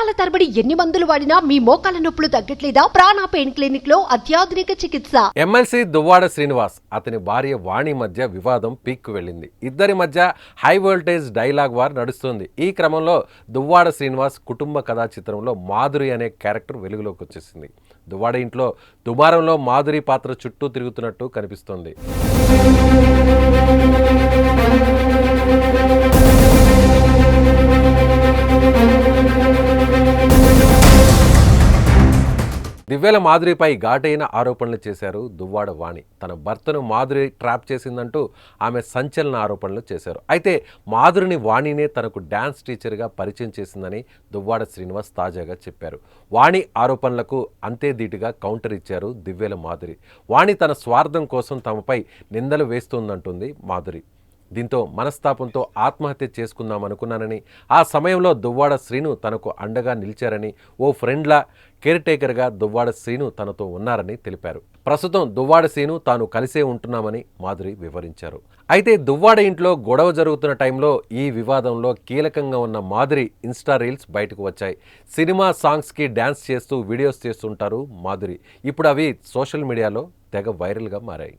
సంవత్సరాల తరబడి ఎన్ని మందులు వాడినా మీ మోకాల నొప్పులు తగ్గట్లేదా? ప్రాణ పెయిన్ క్లినిక్లో అత్యాధునిక చికిత్స. ఎమ్మెల్సీ దువ్వాడ శ్రీనివాస్ అతని భార్య వాణి మధ్య వివాదం పీక్కు వెళ్ళింది. ఇద్దరి మధ్య హై వోల్టేజ్ డైలాగ్ వార్ నడుస్తుంది. ఈ క్రమంలో దువ్వాడ శ్రీనివాస్ కుటుంబ కథా చిత్రంలో మాధురి అనే క్యారెక్టర్ వెలుగులోకి వచ్చేసింది. దువ్వాడ ఇంట్లో దుమారంలో మాధురి పాత్ర చుట్టూ తిరుగుతున్నట్టు కనిపిస్తోంది. దివ్యల మాధురిపై ఘాటైన ఆరోపణలు చేశారు దువ్వాడ వాణి. తన భర్తను మాధురి ట్రాప్ చేసిందంటూ ఆమె సంచలన ఆరోపణలు చేశారు. అయితే మాధురిని వాణినే తనకు డ్యాన్స్ టీచర్గా పరిచయం చేసిందని దువ్వాడ శ్రీనివాస్ తాజాగా చెప్పారు. వాణి ఆరోపణలకు అంతే ధీటుగా కౌంటర్ ఇచ్చారు దివ్యల మాధురి వాణి తన స్వార్థం కోసం తమపై నిందలు వేస్తుందంటుంది మాధురి దీంతో మనస్తాపంతో ఆత్మహత్య చేసుకుందామనుకున్నానని ఆ సమయంలో దువ్వాడ శ్రీను తనకు అండగా నిలిచారని ఓ ఫ్రెండ్లా కేర్ టేకర్గా దువ్వాడ శ్రీను తనతో ఉన్నారని తెలిపారు. ప్రస్తుతం దువ్వాడ శ్రీను తాను కలిసే ఉంటున్నామని మాధురి వివరించారు. అయితే దువ్వాడ ఇంట్లో గొడవ జరుగుతున్న టైంలో ఈ వివాదంలో కీలకంగా ఉన్న మాధురి ఇన్స్టా రీల్స్ బయటకు వచ్చాయి. సినిమా సాంగ్స్కి డ్యాన్స్ చేస్తూ వీడియోస్ చేస్తుంటారు మాధురి. ఇప్పుడు అవి సోషల్ మీడియాలో తెగ వైరల్గా మారాయి.